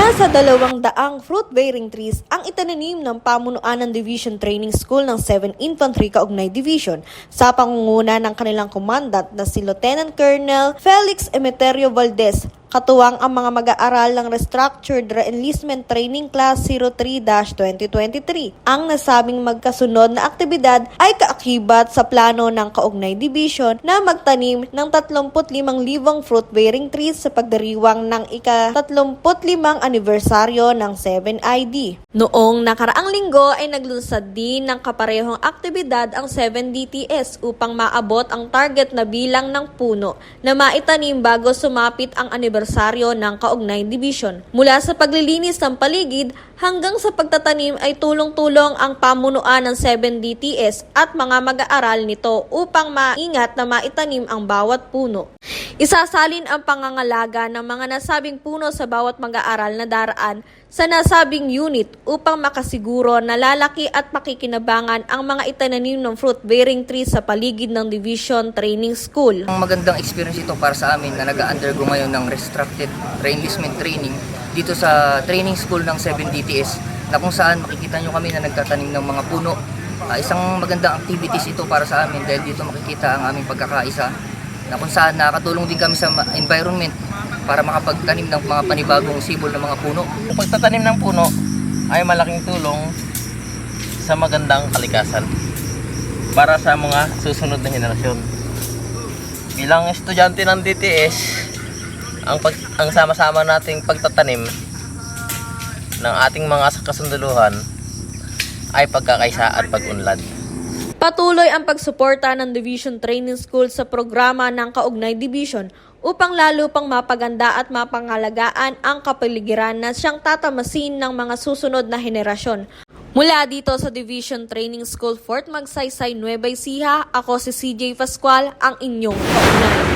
Nasa dalawang daang fruit-bearing trees ang itananim ng pamunuan ng Division Training School ng 7 Infantry Kaugnay Division sa pangunguna ng kanilang commandant na si Lieutenant Colonel Felix Emeterio Valdez Katuwang ang mga mag-aaral ng Restructured Reenlistment Training Class 03-2023. Ang nasabing magkasunod na aktibidad ay kaakibat sa plano ng Kaugnay Division na magtanim ng 35,000 fruit-bearing trees sa pagdiriwang ng ika-35 anibersaryo ng 7ID. Noong nakaraang linggo ay naglunsad din ng kaparehong aktibidad ang 7DTS upang maabot ang target na bilang ng puno na maitanim bago sumapit ang anibersaryo ng Kaugnay Division. Mula sa paglilinis ng paligid hanggang sa pagtatanim ay tulong-tulong ang pamunuan ng 7DTS at mga mag-aaral nito upang maingat na maitanim ang bawat puno. Isasalin ang pangangalaga ng mga nasabing puno sa bawat mag-aaral na daraan sa nasabing unit upang makasiguro na lalaki at makikinabangan ang mga itananim ng fruit-bearing trees sa paligid ng Division Training School. Ang magandang experience ito para sa amin na nag-undergo ngayon ng restricted reenlistment training dito sa training school ng 7DTS na kung saan makikita nyo kami na nagtatanim ng mga puno. Ah, isang magandang activities ito para sa amin dahil dito makikita ang aming pagkakaisa na kung saan nakakatulong din kami sa environment para makapagtanim ng mga panibagong sibol ng mga puno. Yung pagtatanim ng puno ay malaking tulong sa magandang kalikasan para sa mga susunod na henerasyon. Bilang estudyante ng DTS, ang pag ang sama-sama nating pagtatanim ng ating mga kasunduluhan ay pagkakaisa at pag-unlad. Patuloy ang pagsuporta ng Division Training School sa programa ng Kaugnay Division upang lalo pang mapaganda at mapangalagaan ang kapaligiran na siyang tatamasin ng mga susunod na henerasyon. Mula dito sa Division Training School Fort Magsaysay, Nueva Ecija, ako si CJ Pascual, ang inyong kaugnay.